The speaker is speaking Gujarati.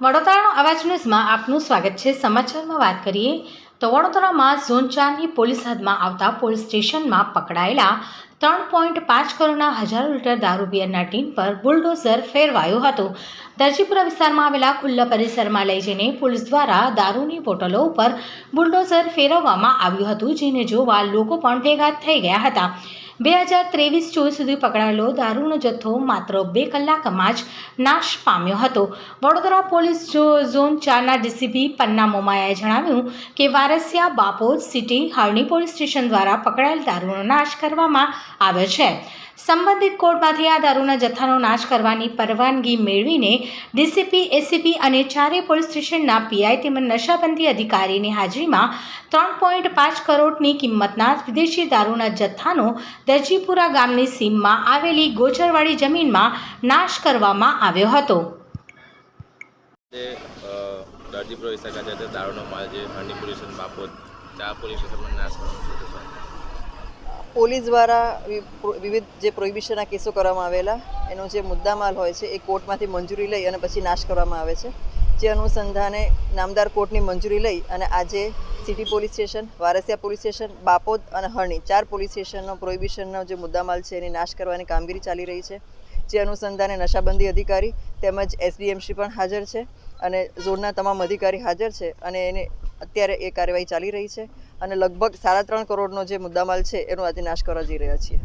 વડોદરાનો અવાજ ન્યૂઝમાં આપનું સ્વાગત છે. સમાચારમાં વાત કરીએ તો વડોદરામાં ઝોન ચારની પોલીસ હદમાં આવતા પોલીસ સ્ટેશનમાં પકડાયેલા ત્રણ પોઈન્ટ પાંચ કરોડના હજારો લીટર દારૂ બિયરના ટીન પર બુલડોઝર ફેરવાયો હતો. દરજીપુરા વિસ્તારમાં આવેલા ખુલ્લા પરિસરમાં લઈ જઈને પોલીસ દ્વારા દારૂની બોટલો ઉપર બુલડોઝર ફેરવવામાં આવ્યું હતું, જેને જોવા લોકો પણ ભેગા થઈ ગયા હતા. બે હજાર ત્રેવીસ ચોવીસ સુધી પકડાયેલો દારૂનો જથ્થો માત્ર બે કલાકમાં જ નાશ પામ્યો હતો. વડોદરા પોલીસ ઝોન ચારના ડીસીપી પન્ના મોમાયાએ જણાવ્યું કે વારસિયા બાપોદ સિટી હાલની પોલીસ સ્ટેશન દ્વારા પકડાયેલ દારૂનો નાશ કરવામાં આવ્યો છે. સંબંધિત કોર્ટમાંથી આ દારૂના જથ્થાનો નાશ કરવાની પરવાનગી મેળવીને ડીસીપી એસીપી અને ચારેય પોલીસ સ્ટેશનના પીઆઈ તેમજ નશાબંધી અધિકારીની હાજરીમાં ત્રણ પોઈન્ટ પાંચ કરોડની કિંમતના વિદેશી દારૂના જથ્થાનો દરજીપુરા ગામની સીમમાં આવેલી ગોચરવાળી જમીનમાં નાશ કરવામાં આવ્યો હતો. દારૂનો માલ જે હરણી પોલીસ સ્ટેશન ચા પોલીસ નાશ કરવાનો પોલીસ દ્વારા વિવિધ જે પ્રોહિબિશનના કેસો કરવામાં આવેલા, એનો જે મુદ્દામાલ હોય છે, એ કોર્ટમાંથી મંજૂરી લઈ અને પછી નાશ કરવામાં આવે છે. જે અનુસંધાને નામદાર કોર્ટની મંજૂરી લઈ અને આજે city police station, Varasiya police station, Bapod અને હરણી, ચાર પોલીસ સ્ટેશનનો પ્રોહિબિશનનો જે મુદ્દામાલ છે, એની નાશ કરવાની કામગીરી ચાલી રહી છે. જે અનુસંધાને નશાબંધી અધિકારી તેમજ એસડીએમસી પણ હાજર છે અને ઝોનના તમામ અધિકારી હાજર છે અને એને અત્યારે એ કાર્યવાહી ચાલી રહી છે અને લગભગ સાડા ત્રણ કરોડનો જે મુદ્દામાલ છે, એનો આજે નાશ કરવા જઈ રહ્યા છીએ.